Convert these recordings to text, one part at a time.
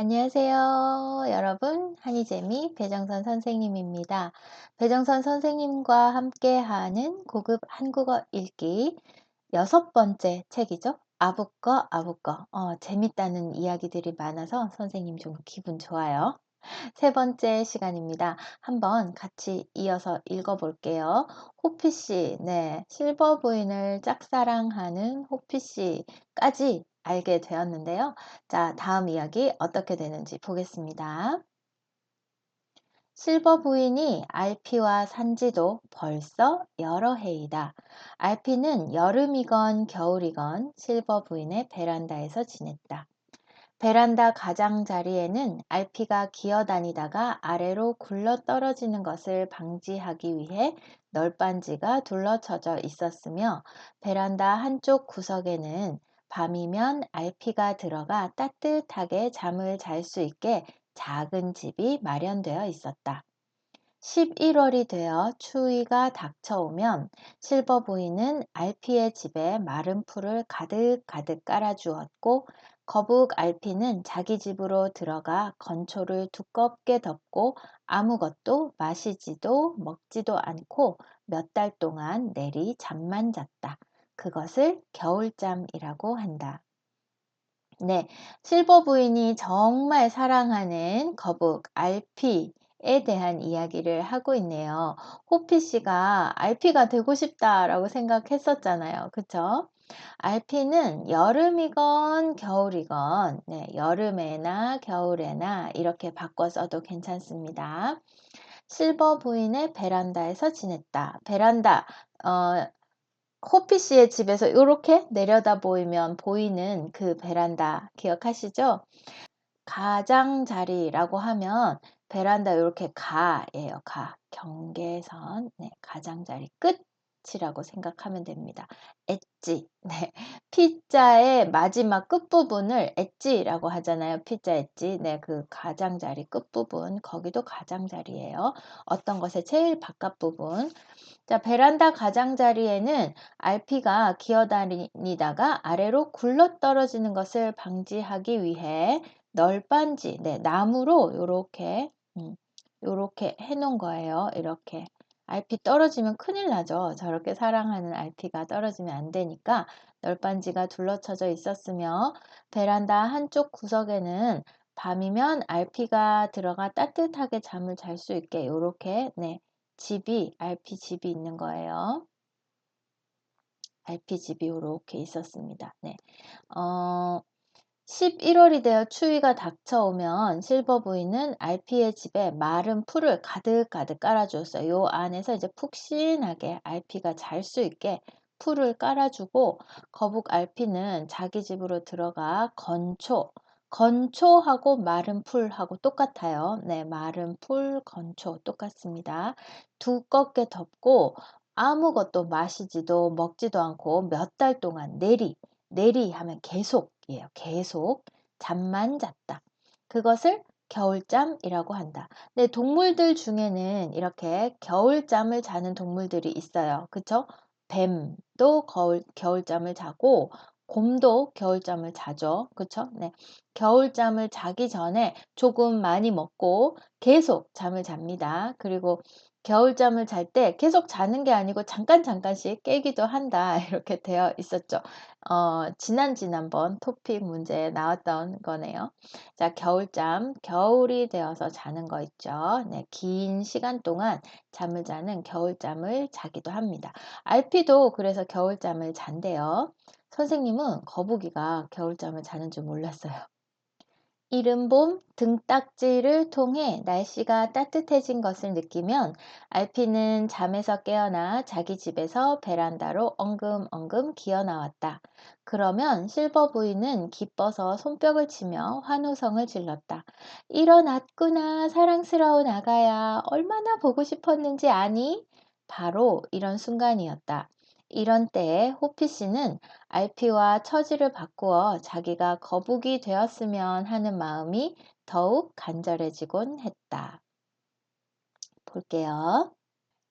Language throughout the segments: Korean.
안녕하세요. 여러분, 한이재미 배정선 선생님입니다. 배정선 선생님과 함께하는 고급 한국어 읽기 여섯 번째 책이죠. 아부꺼 아부꺼 어, 재밌다는 이야기들이 많아서 선생님 좀 기분 좋아요. 세 번째 시간입니다. 한번 같이 이어서 읽어볼게요. 호피 씨, 네, 실버 부인을 짝사랑하는 호피 씨까지 알게 되었는데요. 자, 다음 이야기 어떻게 되는지 보겠습니다. 실버 부인이 알피와 산지도 벌써 여러 해이다. 알피는 여름이건 겨울이건 실버 부인의 베란다에서 지냈다. 베란다 가장자리에는 알피가 기어다니다가 아래로 굴러 떨어지는 것을 방지하기 위해 널빤지가 둘러쳐져 있었으며 베란다 한쪽 구석에는 밤이면 알피가 들어가 따뜻하게 잠을 잘 수 있게 작은 집이 마련되어 있었다. 11월이 되어 추위가 닥쳐오면 실버 부인은 알피의 집에 마른 풀을 가득가득 깔아주었고 거북 알피는 자기 집으로 들어가 건초를 두껍게 덮고 아무것도 마시지도 먹지도 않고 몇 달 동안 내리 잠만 잤다. 그것을 겨울잠이라고 한다. 네, 실버 부인이 정말 사랑하는 거북 알피 에 대한 이야기를 하고 있네요. 호피 씨가 알피가 되고 싶다라고 생각했었잖아요. 그쵸? 알피는 여름이건 겨울이건 네, 여름에나 겨울에나 이렇게 바꿔 써도 괜찮습니다. 실버 부인의 베란다에서 지냈다. 베란다 어, 호피 씨의 집에서 이렇게 내려다 보이면 보이는 그 베란다 기억하시죠? 가장자리라고 하면 베란다 이렇게 가예요. 가. 경계선. 네, 가장자리 끝 이라고 생각하면 됩니다. 엣지. 네. 피자의 마지막 끝부분을 엣지라고 하잖아요. 피자 엣지. 네, 그 가장자리 끝부분. 거기도 가장자리예요. 어떤 것의 제일 바깥 부분. 자, 베란다 가장자리에는 알피가 기어다니다가 아래로 굴러 떨어지는 것을 방지하기 위해 널빤지, 네, 나무로 요렇게, 음, 요렇게 해놓은 거예요. 이렇게. 알피 떨어지면 큰일 나죠. 저렇게 사랑하는 알피가 떨어지면 안 되니까 널빤지가 둘러쳐져 있었으며 베란다 한쪽 구석에는 밤이면 알피가 들어가 따뜻하게 잠을 잘 수 있게 요렇게 네, 집이 RP 집이 있는 거예요. RP 집이 이렇게 있었습니다. 네. 어, 11월이 되어 추위가 닥쳐오면 실버 부인은 RP의 집에 마른 풀을 가득가득 깔아주었어요. 요 안에서 이제 푹신하게 RP가 잘 수 있게 풀을 깔아주고 거북 RP는 자기 집으로 들어가 건초, 건초하고 마른 풀하고 똑같아요. 네, 마른 풀, 건초 똑같습니다. 두껍게 덮고 아무것도 마시지도 먹지도 않고 몇 달 동안 내리, 내리 하면 계속 이에요. 계속 잠만 잤다. 그것을 겨울잠이라고 한다. 네, 동물들 중에는 이렇게 겨울잠을 자는 동물들이 있어요. 그쵸? 뱀도 겨울, 겨울잠을 자고 곰도 겨울잠을 자죠. 그쵸? 네. 겨울잠을 자기 전에 조금 많이 먹고 계속 잠을 잡니다. 그리고 겨울잠을 잘 때 계속 자는 게 아니고 잠깐 잠깐씩 깨기도 한다. 이렇게 되어 있었죠. 어, 지난 지난번 토픽 문제에 나왔던 거네요. 자, 겨울잠, 겨울이 되어서 자는 거 있죠. 네, 긴 시간 동안 잠을 자는 겨울잠을 자기도 합니다. 알피도 그래서 겨울잠을 잔대요. 선생님은 거북이가 겨울잠을 자는 줄 몰랐어요. 이른 봄 등딱지를 통해 날씨가 따뜻해진 것을 느끼면 알피는 잠에서 깨어나 자기 집에서 베란다로 엉금엉금 기어 나왔다. 그러면 실버 부인은 기뻐서 손뼉을 치며 환호성을 질렀다. 일어났구나, 사랑스러운 아가야. 얼마나 보고 싶었는지 아니? 바로 이런 순간이었다. 이런 때에 호피 씨는 알피와 처지를 바꾸어 자기가 거북이 되었으면 하는 마음이 더욱 간절해지곤 했다. 볼게요.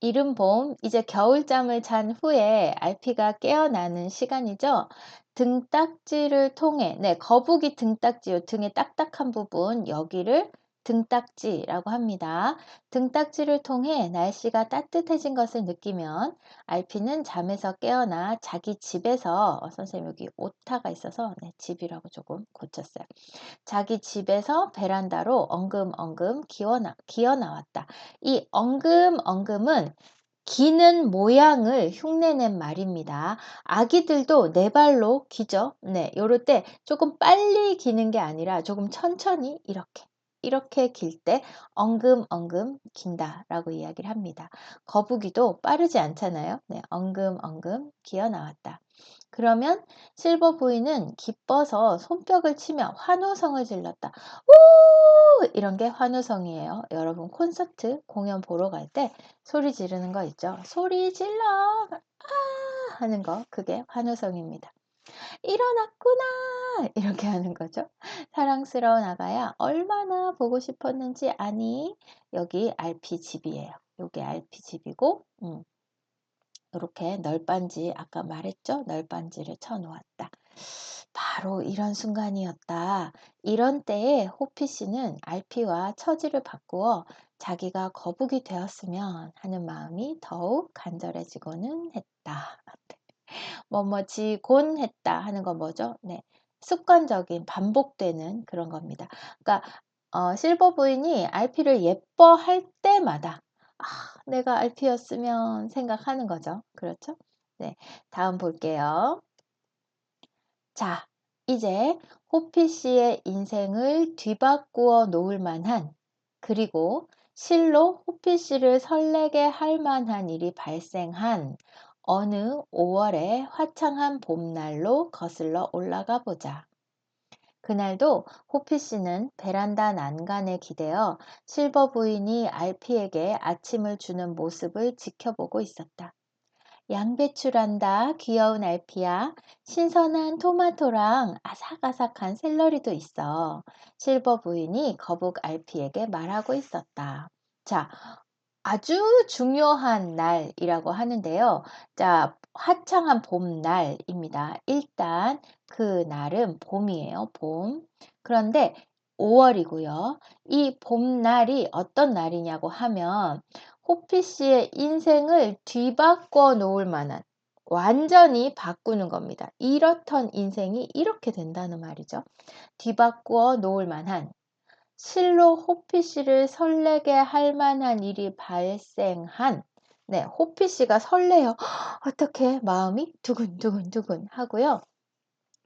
이른 봄, 이제 겨울잠을 잔 후에 알피가 깨어나는 시간이죠. 등딱지를 통해 네 거북이 등딱지요 등의 딱딱한 부분 여기를 등딱지라고 합니다. 등딱지를 통해 날씨가 따뜻해진 것을 느끼면 알피는 잠에서 깨어나 자기 집에서 어, 선생님 여기 오타가 있어서 네, 집이라고 조금 고쳤어요. 자기 집에서 베란다로 엉금엉금 기어나, 기어 나왔다. 이 엉금엉금은 기는 모양을 흉내낸 말입니다. 아기들도 네 발로 기죠. 네, 요럴 때 조금 빨리 기는 게 아니라 조금 천천히 이렇게 이렇게 길 때 엉금엉금 긴다라고 이야기를 합니다. 거북이도 빠르지 않잖아요. 네, 엉금엉금 기어 나왔다. 그러면 실버 부인은 기뻐서 손뼉을 치며 환호성을 질렀다. 오! 이런 게 환호성이에요. 여러분 콘서트 공연 보러 갈 때 소리 지르는 거 있죠? 소리 질러! 아! 하는 거 그게 환호성입니다. 일어났구나! 이렇게 하는 거죠. 사랑스러운 아가야 얼마나 보고 싶었는지 아니? 여기 RP 집이에요. 여기 RP 집이고 음. 이렇게 널빤지 아까 말했죠? 널빤지를 쳐놓았다. 바로 이런 순간이었다. 이런 때에 호피 씨는 알피와 처지를 바꾸어 자기가 거북이 되었으면 하는 마음이 더욱 간절해지고는 했다. 뭐뭐지곤 했다 하는 건 뭐죠? 네. 습관적인 반복되는 그런 겁니다. 그러니까 어, 실버 부인이 RP를 예뻐할 때마다 아, 내가 RP였으면 생각하는 거죠. 그렇죠? 네. 다음 볼게요. 자, 이제 호피 씨의 인생을 뒤바꾸어 놓을 만한 그리고 실로 호피 씨를 설레게 할 만한 일이 발생한 어느 5월의 화창한 봄날로 거슬러 올라가 보자. 그날도 호피 씨는 베란다 난간에 기대어 실버 부인이 알피에게 아침을 주는 모습을 지켜보고 있었다. 양배추란다, 귀여운 알피야. 신선한 토마토랑 아삭아삭한 샐러리도 있어. 실버 부인이 거북 알피에게 말하고 있었다. 자, 아주 중요한 날이라고 하는데요. 자, 화창한 봄날입니다. 일단 그 날은 봄이에요. 봄. 그런데 5월이고요. 이 봄날이 어떤 날이냐고 하면 호피 씨의 인생을 뒤바꿔 놓을 만한 완전히 바꾸는 겁니다. 이렇던 인생이 이렇게 된다는 말이죠. 뒤바꾸어 놓을 만한 실로 호피 씨를 설레게 할 만한 일이 발생한 네, 호피 씨가 설레요. 어떻게 마음이 두근두근두근 하고요.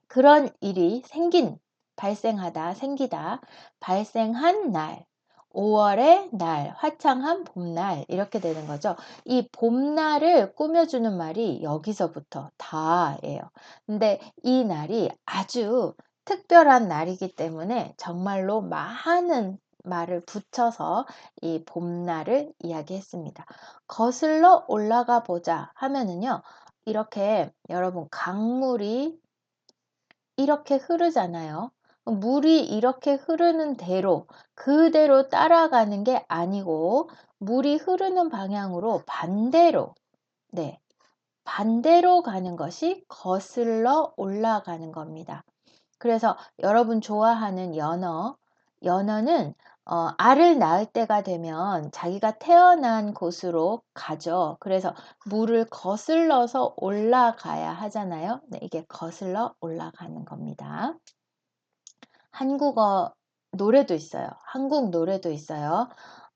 그런 일이 생긴 발생하다 생기다 발생한 날 5월의 날, 화창한 봄날 이렇게 되는 거죠. 이 봄날을 꾸며주는 말이 여기서부터 다예요. 근데 이 날이 아주 특별한 날이기 때문에 정말로 많은 말을 붙여서 이 봄날을 이야기했습니다. 거슬러 올라가 보자 하면은요. 이렇게 여러분 강물이 이렇게 흐르잖아요. 물이 이렇게 흐르는 대로 그대로 따라가는 게 아니고 물이 흐르는 방향으로 반대로 네 반대로 가는 것이 거슬러 올라가는 겁니다. 그래서 여러분 좋아하는 연어, 연어는 어, 알을 낳을 때가 되면 자기가 태어난 곳으로 가죠. 그래서 물을 거슬러서 올라가야 하잖아요. 네, 이게 거슬러 올라가는 겁니다. 한국어 노래도 있어요. 한국 노래도 있어요.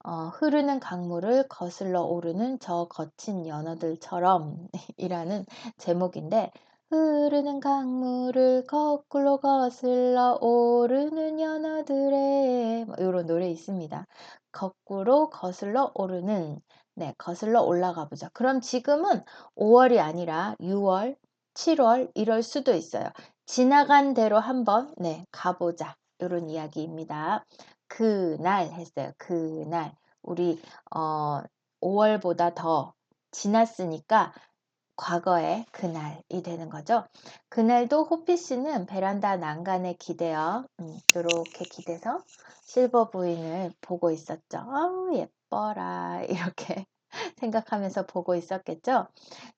어, 흐르는 강물을 거슬러 오르는 저 거친 연어들처럼 이라는 제목인데 흐르는 강물을 거꾸로 거슬러 오르는 연어들의 뭐 이런 노래 있습니다. 거꾸로 거슬러 오르는 네, 거슬러 올라가 보자. 그럼 지금은 5월이 아니라 6월, 7월 이럴 수도 있어요. 지나간 대로 한번 네, 가보자. 이런 이야기입니다. 그날 했어요. 그날 우리 어 5월보다 더 지났으니까 과거의 그날이 되는 거죠. 그날도 호피 씨는 베란다 난간에 기대어 음, 이렇게 기대서 실버 부인을 보고 있었죠. 아우 예뻐라 이렇게 생각하면서 보고 있었겠죠.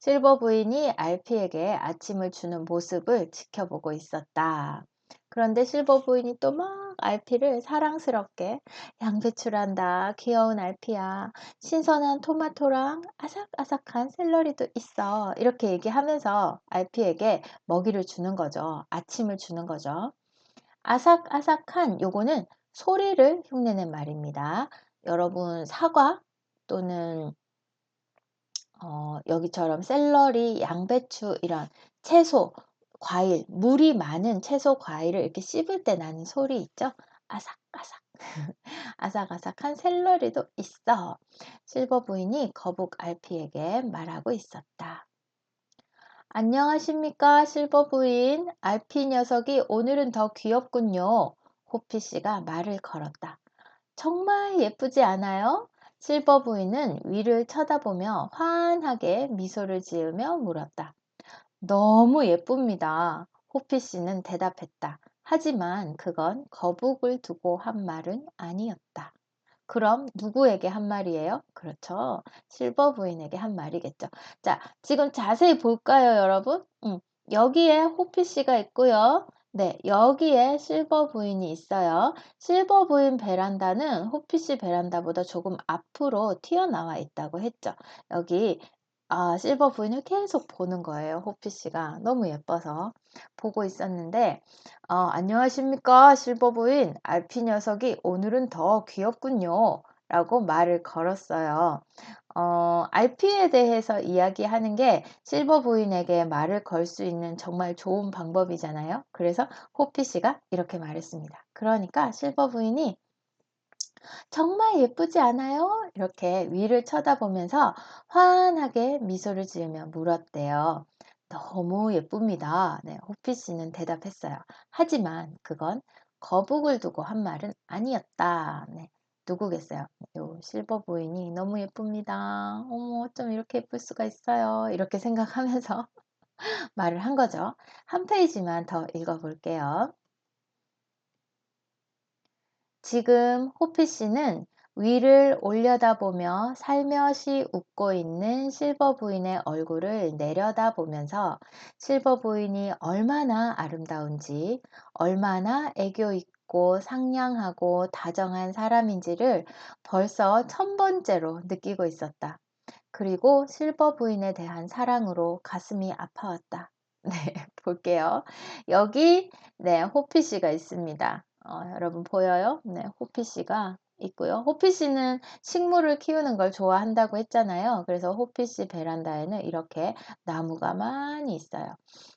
실버 부인이 알피에게 아침을 주는 모습을 지켜보고 있었다. 그런데 실버 부인이 또막 알피를 사랑스럽게 양배추란다. 귀여운 알피야. 신선한 토마토랑 아삭아삭한 샐러리도 있어. 이렇게 얘기하면서 알피에게 먹이를 주는 거죠. 아침을 주는 거죠. 아삭아삭한 요거는 소리를 흉내낸 말입니다. 여러분 사과 또는 어, 여기처럼 샐러리, 양배추 이런 채소, 과일, 물이 많은 채소, 과일을 이렇게 씹을 때 나는 소리 있죠? 아삭아삭. 아삭아삭한 샐러리도 있어. 실버 부인이 거북 알피에게 말하고 있었다. 안녕하십니까, 실버 부인. 알피 녀석이 오늘은 더 귀엽군요. 호피 씨가 말을 걸었다. 정말 예쁘지 않아요? 실버 부인은 위를 쳐다보며 환하게 미소를 지으며 물었다. 너무 예쁩니다. 호피 씨는 대답했다. 하지만 그건 거북을 두고 한 말은 아니었다. 그럼 누구에게 한 말이에요? 그렇죠. 실버 부인에게 한 말이겠죠. 자, 지금 자세히 볼까요, 여러분? 음, 여기에 호피 씨가 있고요. 네, 여기에 실버 부인이 있어요. 실버 부인 베란다는 호피 씨 베란다보다 조금 앞으로 튀어나와 있다고 했죠. 여기 아, 실버 부인을 계속 보는 거예요. 호피 씨가 너무 예뻐서 보고 있었는데 어, 안녕하십니까 실버 부인 알피 녀석이 오늘은 더 귀엽군요 라고 말을 걸었어요. 어, RP에 대해서 이야기하는 게 실버 부인에게 말을 걸 수 있는 정말 좋은 방법이잖아요. 그래서 호피 씨가 이렇게 말했습니다. 그러니까 실버 부인이 정말 예쁘지 않아요? 이렇게 위를 쳐다보면서 환하게 미소를 지으며 물었대요. 너무 예쁩니다. 네, 호피 씨는 대답했어요. 하지만 그건 거북을 두고 한 말은 아니었다. 네, 누구겠어요? 요 실버 부인이 너무 예쁩니다. 어머, 어쩜 이렇게 예쁠 수가 있어요. 이렇게 생각하면서 말을 한 거죠. 한 페이지만 더 읽어볼게요. 지금 호피 씨는 위를 올려다보며 살며시 웃고 있는 실버 부인의 얼굴을 내려다보면서 실버 부인이 얼마나 아름다운지, 얼마나 애교 있고 상냥하고 다정한 사람인지를 벌써 천 번째로 느끼고 있었다. 그리고 실버 부인에 대한 사랑으로 가슴이 아파왔다. 네, 볼게요. 여기, 네, 호피 씨가 있습니다. 어, 여러분 보여요? 네, 호피 씨가 있고요. 호피 씨는 식물을 키우는 걸 좋아한다고 했잖아요. 그래서 호피 씨 베란다에는 이렇게 나무가 많이 있어요.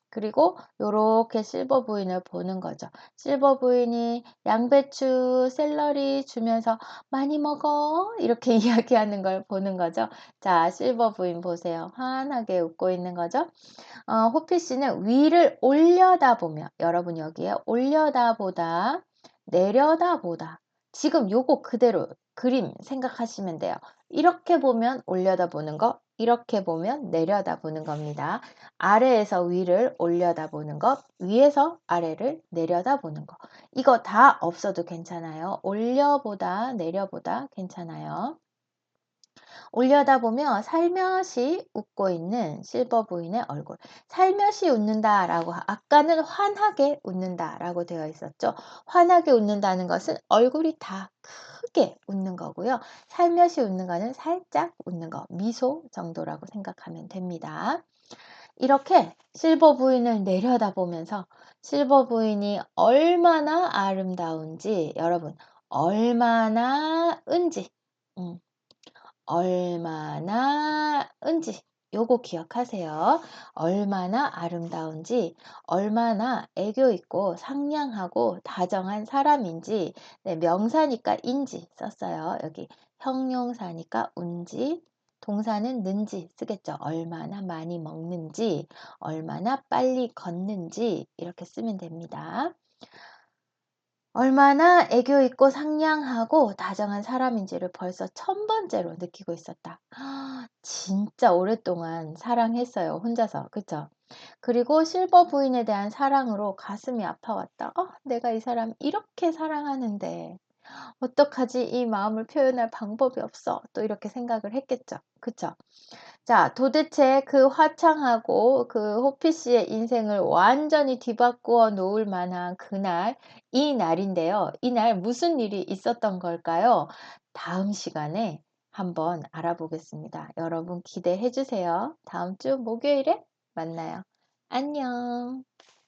그리고 이렇게 실버 부인을 보는 거죠. 실버 부인이 양배추, 샐러리 주면서 많이 먹어 이렇게 이야기하는 걸 보는 거죠. 자, 실버 부인 보세요. 환하게 웃고 있는 거죠. 어, 호피 씨는 위를 올려다 보며 여러분 여기에 올려다 보다 내려다보다. 지금 요거 그대로 그림 생각하시면 돼요. 이렇게 보면 올려다보는 거, 이렇게 보면 내려다보는 겁니다. 아래에서 위를 올려다보는 것, 위에서 아래를 내려다보는 거. 이거 다 없어도 괜찮아요. 올려보다 내려보다 괜찮아요. 올려다보며 살며시 웃고 있는 실버 부인의 얼굴. 살며시 웃는다라고 아까는 환하게 웃는다라고 되어 있었죠. 환하게 웃는다는 것은 얼굴이 다 크게 웃는 거고요. 살며시 웃는 거는 살짝 웃는 거, 미소 정도라고 생각하면 됩니다. 이렇게 실버 부인을 내려다보면서 실버 부인이 얼마나 아름다운지 여러분 얼마나 은지 음, 얼마나 은지 요거 기억하세요. 얼마나 아름다운지, 얼마나 애교 있고 상냥하고 다정한 사람인지, 네, 명사니까 인지 썼어요. 여기 형용사니까 운지, 동사는 는지 쓰겠죠. 얼마나 많이 먹는지, 얼마나 빨리 걷는지 이렇게 쓰면 됩니다. 얼마나 애교 있고 상냥하고 다정한 사람인지를 벌써 천 번째로 느끼고 있었다. 진짜 오랫동안 사랑했어요. 혼자서. 그쵸? 그리고 실버 부인에 대한 사랑으로 가슴이 아파왔다. 어, 내가 이 사람 이렇게 사랑하는데 어떡하지? 이 마음을 표현할 방법이 없어. 또 이렇게 생각을 했겠죠. 그쵸? 자, 도대체 그 화창하고 그 호피 씨의 인생을 완전히 뒤바꾸어 놓을 만한 그날, 이 날인데요. 이날 무슨 일이 있었던 걸까요? 다음 시간에 한번 알아보겠습니다. 여러분 기대해 주세요. 다음 주 목요일에 만나요. 안녕.